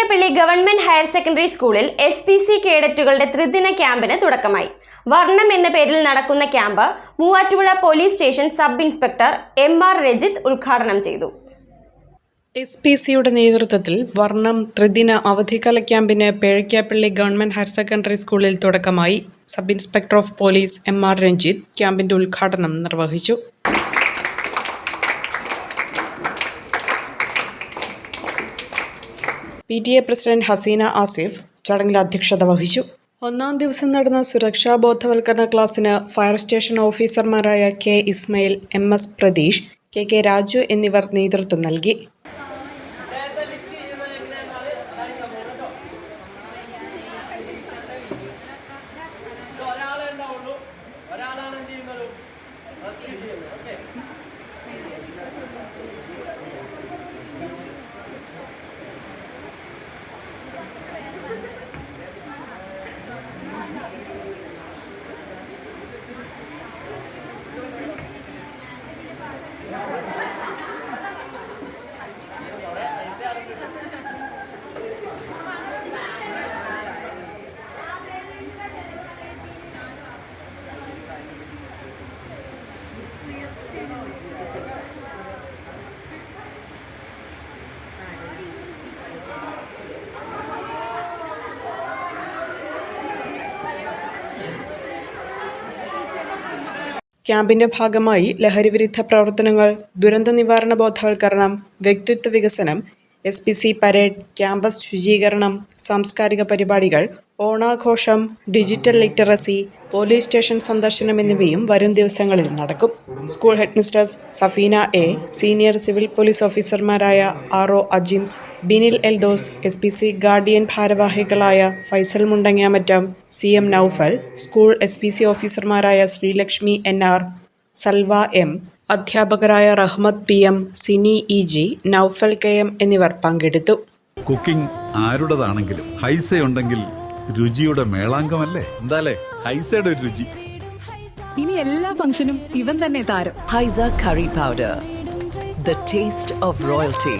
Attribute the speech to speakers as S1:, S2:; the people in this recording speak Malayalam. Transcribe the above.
S1: പേഴിക്കാപ്പള്ളി ഗവൺമെന്റ് ഹയർ സെക്കൻഡറി സ്കൂളിൽ എസ് പി സി കേഡറ്റുകളുടെ ത്രിദിന ക്യാമ്പിന് തുടക്കമായി. വർണം എന്ന പേരിൽ നടക്കുന്ന camp Muvattupuzha police station sub inspector M R Rajith ഉദ്ഘാടനം ചെയ്തു.
S2: എസ് പി സിയുടെ നേതൃത്വത്തിൽ വർണം ത്രിദിന അവധിക്കാല ക്യാമ്പിന് പേഴയ്ക്കാപ്പള്ളി ഗവൺമെന്റ് ഹയർ സെക്കൻഡറി സ്കൂളിൽ തുടക്കമായി sub inspector of police M R Ranjith ക്യാമ്പിന്റെ ഉദ്ഘാടനം നിർവഹിച്ചു. P T A president Haseena Asif ചടങ്ങിൽ അധ്യക്ഷത വഹിച്ചു. ഒന്നാം ദിവസം നടന്ന സുരക്ഷാ ബോധവൽക്കരണ ക്ലാസ്സിന് ഫയർ സ്റ്റേഷൻ ഓഫീസർമാരായ K Ismail M S Pratheesh K K Raju എന്നിവർ നേതൃത്വം നൽകി. ക്യാമ്പിന്റെ ഭാഗമായി ലഹരിവിരുദ്ധ പ്രവർത്തനങ്ങൾ ദുരന്ത നിവാരണ ബോധവൽക്കരണം വ്യക്തിത്വ വികസനം S P C parade campus ശുചീകരണം സാംസ്കാരിക പരിപാടികൾ ഓണാഘോഷം ഡിജിറ്റൽ ലിറ്ററസി പോലീസ് സ്റ്റേഷൻ സന്ദർശനം എന്നിവയും വരും ദിവസങ്ങളിൽ നടക്കും. School headmistress Safeena A senior civil police ഓഫീസർമാരായ R O Ajims Binil Eldhose S P C guardian ഭാരവാഹികളായ Faisal Mundangamattam C M Noufal school S P C ഓഫീസർമാരായ Sreelakshmi N R Salva M അധ്യാപകരായ Rahmath P M Sini E G Noufal K M എന്നിവർ പങ്കെടുത്തു.
S3: കുക്കിംഗ് ആരുടേതാണെങ്കിലും ഹൈസ ഉണ്ടെങ്കിൽ രുചിയുടെ മേളാങ്കമല്ലേ എന്താലേ? ഹൈസയുടെ ഒരു രുചി.
S4: ഇനി എല്ലാ ഫംഗ്ഷനും ഇവൻ തന്നെ താരം.
S5: Haisa curry powder the taste of royalty.